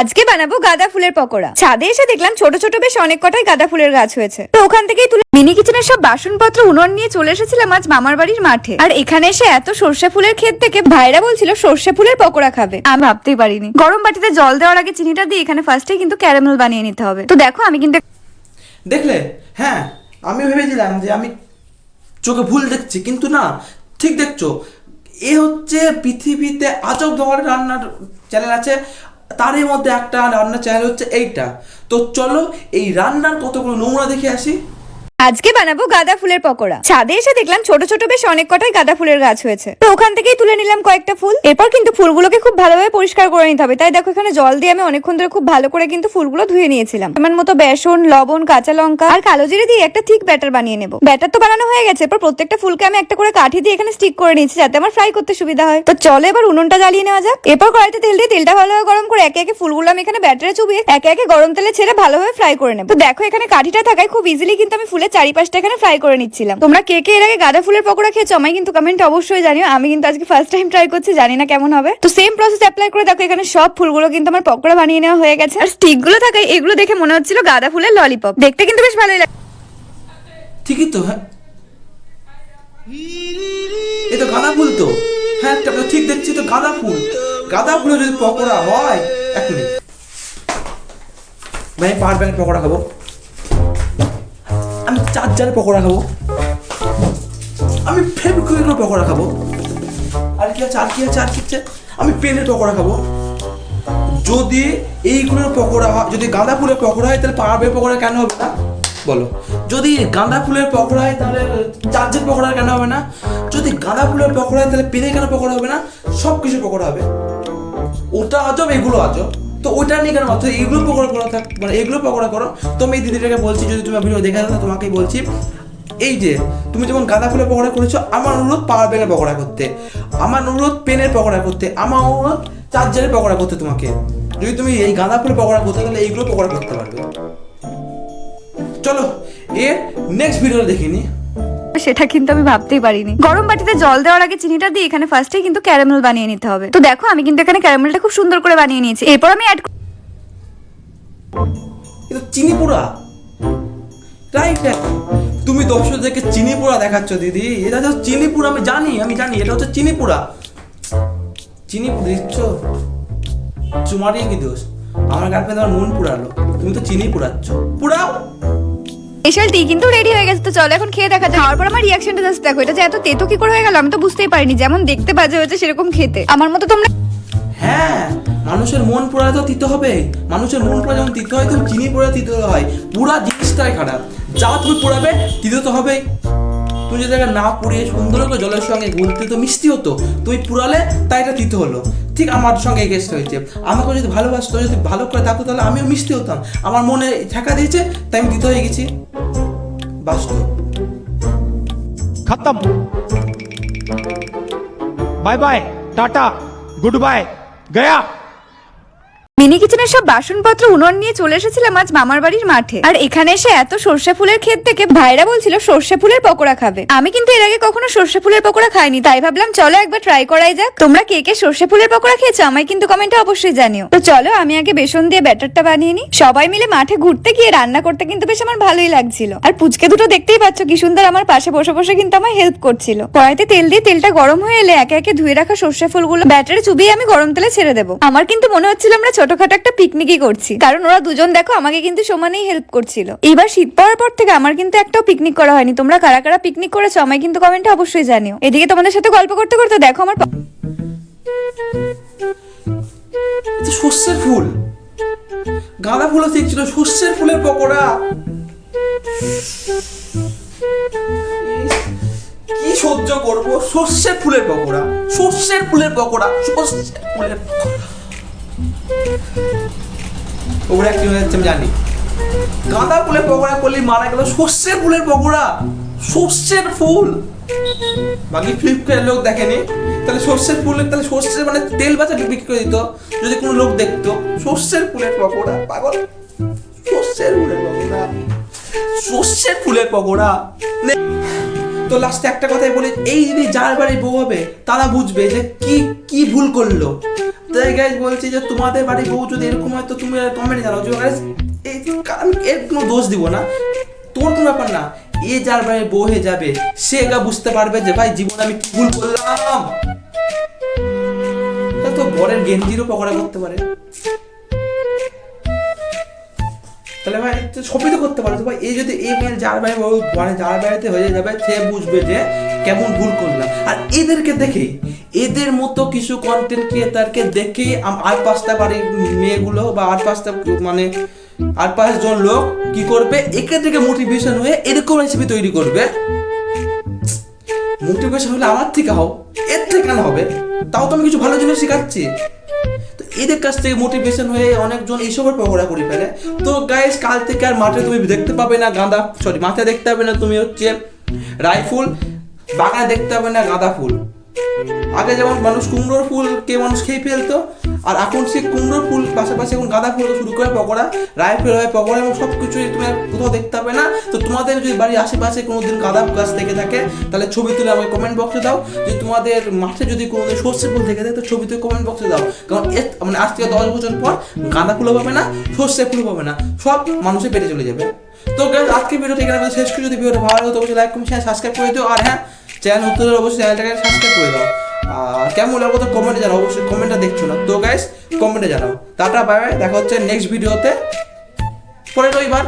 আজকে বানাবো গাঁদা ফুলের পকোড়া। ছাদে এসে দেখলাম ছোট ছোট বেশ অনেক কটাই গাঁদা ফুলের গাছ হয়েছে। তো ওখান থেকেই তুলে মিনি কিচেনের সব বাসনপত্র উনুন নিয়ে চলে এসেছিলাম আজ মামার বাড়ির মাঠে। আর এখানে এসে এত সর্ষে ফুলের ক্ষেত থেকে ভাইরা বলছিল সর্ষে ফুলের পকোড়া খাবে। আমি ভাবতেই পারিনি। গরম বাটিতে জল দেওয়ার আগে চিনিটা দিয়ে এখানে ফার্স্টে কিন্তু ক্যারামেল বানিয়ে নিতে হবে। তো দেখো আমি কিন্তু দেখলে? হ্যাঁ আমি ভেবেছিলাম যে আমি চোখে ভুল দেখছি, কিন্তু না, ঠিক দেখছ। এ হচ্ছে পৃথিবীতে আজব ধরনের রান্নার চ্যানেল আছে। তারই মধ্যে একটা রান্নার চ্যানেল হচ্ছে এইটা। তো চলো এই রান্নার কতগুলো নোংরা দেখে আসি। আজকে বানাবো গাঁদা ফুলের পকোড়া। ছাদে এসে দেখলাম ছোট ছোট বেশ অনেক কটাই গাঁদা ফুলের গাছ হয়েছে। তো ওখান থেকেই তুলে নিলাম কয়েকটা ফুল। এরপর কিন্তু ফুলগুলোকে খুব ভালোভাবে পরিষ্কার করে নিতে হবে। তাই দেখো, এখানে জল দিয়ে আমি অনেকক্ষণ ধরে খুব ভালো করে কিন্তু ফুলগুলো ধুয়ে নিয়েছিলাম। আমার মতো বেসন, লবণ, কাঁচা লঙ্কা আর কালো জিরে দিয়ে একটা ঠিক ব্যাটার বানিয়ে নেব। ব্যাটার তো বানানো হয়ে গেছে। এরপর প্রত্যেকটা ফুলকে আমি একটা করে কাঠি দিয়ে এখানে স্টিক করে নিয়েছি যাতে আমার ফ্রাই করতে সুবিধা হয়। তো চলো এবার উনুনটা জ্বালিয়ে নেওয়া যাক। এরপর কড়াইতে তেল দিয়ে তেলটা ভালোভাবে গরম করে একে একে ফুলগুলো আমি এখানে ব্যাটারে চুবিয়ে একে একে গরম তেলে ছেড়ে ভালোভাবে ফ্রাই করে নেব। তো দেখো, এখানে কাঠিটা থাকায় খুব ইজিলি কিন্তু আমি ফুলের চারিপাশটা এখানে ফ্রাই করে নিচ্ছিলাম। তোমরা কে কে এর আগে গাঁদা ফুলের পকোড়া খেয়েছো আমায় কিন্তু কমেন্ট অবশ্যই জানিও। আমি কিন্তু আজকে ফার্স্ট টাইম ট্রাই করছি, জানি না কেমন হবে। তো সেম প্রসেস অ্যাপ্লাই করে দেখো, এখানে সব ফুলগুলো কিন্তু আমার পকোড়া বানিয়ে নেওয়া হয়ে গেছে। আর স্টিকগুলো থাকায় এগুলো দেখে মনে হচ্ছিল গাঁদা ফুলের ললিপপ দেখতে কিন্তু বেশ ভালোই লাগে। ঠিকই তো হ্যাঁ। গাঁদা ফুল তো। হ্যাঁ তা তো ঠিক দেখছি তো, গাঁদা ফুল। গাঁদা ফুলের যদি পকোড়া হয়, এক মিনিট। ভাই পাঁচ ব্যাগের পকোড়া খাব। আমি চার জারের পকোড়া খাব। আমি ফেব্রিকুইকের পকোড়া খাব। আর কি আছে, আর কি আছে, আর কি আছে? আমি পেনের পকোড়া খাব। যদি এইগুলোর পকোড়া হয়, যদি গাঁদা ফুলের পকোড়া হয়, তাহলে পাহাড়ের পকোড়া কেন হবে না? বলো। যদি গাঁদা ফুলের পকোড়া হয়, তাহলে চার্জের পকোড়া কেন হবে না? যদি গাঁদা ফুলের পকোড়া হয়, তাহলে পেনে কেন পকোড়া হবে না? সব কিছু পকোড়া হবে। ওটা আজব, এগুলো আজব। তো ওইটা নিয়ে কেন ভাবছ? এইগুলো পকোড়া করো থাক মানে এগুলো পকোড়া করো। তো আমি এই দিদিটাকে বলছি, যদি তুমি ভিডিও দেখে থাকো, তোমাকেই বলছি, এই যে, তুমি যেমন গাঁদা ফুলের পকোড়া করেছ, আমার অনুরোধ পাওয়ার ব্যাগের পকোড়া করতে। আমার অনুরোধ পেনের পকোড়া করতে। আমার অনুরোধ চার্জারের পকোড়া করতে তোমাকে। যদি তুমি এই গাঁদা ফুলের পকোড়া করতে, তাহলে এইগুলো পকোড়া করতে পারবে। চলো, এর নেক্সট ভিডিও দেখিনি সেটা কিন্তু আমি ভাবতেই পারিনি। গরম বাটিতে জল দেওয়ার আগে চিনিটা দিয়ে এখানে ফার্স্টে কিন্তু ক্যারামেল বানিয়ে নিতে হবে। তো দেখো, আমি কিন্তু এখানে ক্যারামেলটা খুব সুন্দর করে বানিয়ে নিয়েছি। এরপর আমি অ্যাড চিনি পোড়া? রাইট তুমি দর্শকদেরকে চিনি পোড়া দেখাচ্ছ, দিদি। এটা হচ্ছে চিনি পোড়া, আমি জানি আমি জানি, এটা হচ্ছে চিনি পোড়া। চিনি দিচ্ছ কি দোষ? আমার গার্লফ্রেন্ড আমার মন পুরালো তুমি তো চিনি পুরাচ্ছ পুরাও স্পেশাল টি কিন্তু রেডি হয়ে গেছে, তো চলো এখন খেয়ে দেখা যাক খাওয়ার পর আমার রিয়াকশনটা জাস্ট দেখো, এটা যে এত তেতো কি করে হয়ে গেল, আমি তো বুঝতেই পারিনি, যেমন দেখতে বাজে হয়েছে সেরকম খেতে। আমার মতো তোমরা হ্যাঁ মানুষের মন পোড়া তো তিতে হবে। মানুষের মন পোড়া যেমন তিতে হয় তো চিনি পোড়া তিতে হয়। পুরা জিনিসটাই খারাপ। যা তুমি পোড়াবে তিতে তো হবেই। তুমি যদি না পুড়িয়ে সুন্দর করে জলের সঙ্গে গুলতে তো মিষ্টি হতো। তুমি পুরালে, তাই এটা তিতে হলো। ঠিক আমার সঙ্গে কেসটা হয়েছে। আমাকে যদি ভালোবাসতো, যদি ভালো করে থাকতো, তাহলে আমিও মিষ্টি হতাম। আমার মনে ঠেকা দিয়েছে, তাই আমি তিতে হয়ে গেছি। बस खत्म। Bye bye tata good bye गया। মিনি কিচেনের সব বাসনপত্র উনুন নিয়ে চলে এসেছিলাম আজ মামার বাড়ির মাঠে। আর এখানে এসে এত সর্ষে ফুলের ক্ষেত থেকে ভাইরা বলছিল সর্ষে ফুলের পকোড়া খাবে। আমি কিন্তু এর আগে কখনো সর্ষে ফুলের পকোড়া খাইনি, তাই ভাবলাম চলো একবার ট্রাই করাই যাক। তোমরা কে কে সর্ষে ফুলের পকোড়া খেয়েছো আমায় কিন্তু কমেন্টে অবশ্যই জানিও। তো চলো আমি আগে বেসন দিয়ে ব্যাটারটা বানিয়ে নিই। সবাই মিলে মাঠে ঘুরতে গিয়ে রান্না করতে কিন্তু বেশ আমার ভালোই লাগছিল। আর পুচকে দুটো দেখতেই পাচ্ছ কি সুন্দর আমার পাশে বসে বসে কিন্তু আমায় হেল্প করছিল। কড়াইতে তেল দিয়ে তেলটা গরম হয়ে এলে একে একে ধুয়ে রাখা সর্ষে ফুলগুলো ব্যাটারে চুবিয়ে আমি গরম তেলে ছেড়ে দেবো। আমার কিন্তু মনে হচ্ছিল আমরা ছোটখাটো একটা পিকনিকই করছি। কারণ ওরা দুজন দেখো আমাকে কিন্তু সমানেই হেল্প করছিল। এবার শীত পড়ার পর থেকে আমার কিন্তু একটাও পিকনিক করা হয়নি। তোমরা কারা কারা পিকনিক করেছ আমায় কিন্তু কমেন্টে অবশ্যই জানিও। এদিকে তোমাদের সাথে গল্প করতে করতে দেখো আমার সর্ষের ফুল। গাঁদা ফুলও ঠিক ছিল, সর্ষের ফুলের পকোড়া। কি সহ্য করব? সর্ষের ফুলের পকোড়া, সর্ষের ফুলের পকোড়া, সর্ষের ফুলের ওরা কি হয়ে যাচ্ছে আমি জানি। গাঁদা ফুলের পকোড়া করলে মারা গেল, সর্ষের ফুলের পকোড়া, সর্ষের ফুল। বাকি ফ্লিপকার্টের লোক দেখেনি, তাহলে সর্ষের ফুলের তাহলে সর্ষের মানে তেল বাচা বিক্রি করে দিত, যদি কোনো লোক দেখতো। সর্ষের ফুলের পকোড়া, পাগল। সর্ষের ফুলের পকোড়া। সর্ষের ফুলের পকোড়া। তো লাস্টে একটা কথাই বলি, এই যদি যার বাড়ি বউ হবে, তারা বুঝবে যে কি কি ভুল করল। তাই গাইজ বলছি যে তোমাদের বাড়ি বউ যদি এরকম হয় তো তুমি কমেন্ট জানাও। যে এই আমি এর কোনো দোষ দিব না। তোর কোনো ব্যাপার না। এ যার বাড়ি বউ হয়ে যাবে, সে গা বুঝতে পারবে যে, ভাই, জীবনে আমি ভুল করলাম? তো বরের গেঞ্জিরও পকড়া করতে পারে। তাহলে ভাই সবই তো করতে পারে ভাই, এই যদি এই মেয়ের যার বাড়ি বউ মানে যার বাড়িতে হয়ে যাবে, সে বুঝবে যে কেমন ভুল করলাম। আর এদেরকে দেখেই এদের মতো কিছু কন্টেন্ট ক্রিয়েটারকে দেখেই আর পাঁচটা বাড়ির মেয়েগুলো বা আর পাঁচটা মানে আর পাঁচজন লোক কি করবে? একে থেকে মোটিভেশন হয়ে এরকম রেসিপি তৈরি করবে। মোটিভেশন হলে আমার থেকে হও, এর থেকে কেন হবে। তাও তো আমি কিছু ভালো জিনিস শেখাচ্ছি। এদের কাছ থেকে মোটিভেশন হয়ে অনেকজন এইসবের পকোড়া করে ফেলে। তো গাইস কাল থেকে আর মাঠে তুমি দেখতে পাবে না গাঁদা সরি মাঠে দেখতে পাবে না তুমি হচ্ছে রাইফুল বাগানে দেখতে পাবে না গাঁদা ফুল। আগে যেমন মানুষ কুমড়োর ফুলকে মানুষ খেয়ে ফেলতো আর এখন সে কুমড়োর ফুল পাশাপাশি এখন গাঁদা ফুল শুরু করে পকোড়া রাইফেল হয় পকোড়া এবং সব কিছুই তুমি কোথাও দেখতে পাবে না। তো তোমাদের যদি বাড়ির আশেপাশে কোনোদিন গাঁদা গাছ থেকে থাকে, তাহলে ছবি তুলে আমাকে কমেন্ট বক্সে দাও। যে তোমাদের মাঠে যদি কোনোদিন সর্ষে ফুল থেকে থাকে, তো ছবি তুলে কমেন্ট বক্সে দাও। কারণ মানে আজ থেকে দশ বছর পর গাঁদা ফুলও পাবে না সর্ষে ফুলও পাবে না। সব মানুষের পেটে চলে যাবে। তো আজকে ভিডিওটা এখানে শেষ করে। যদি ভিডিওটা ভালো লাগে, তো অবশ্যই লাইক কমেন্ট সাবস্ক্রাইব করে দিও। আর হ্যাঁ চ্যানেল হলে অবশ্যই চ্যানেলটাকে সাবস্ক্রাইব করে দাও। কেমন লাগল তো কমেন্টে জানাও, অবশ্যই কমেন্টটা দেখছ না। তো গাইস কমেন্টে জানাও। টাটা বাই বাই দেখা হচ্ছে নেক্সট ভিডিওতে পরে রবিবার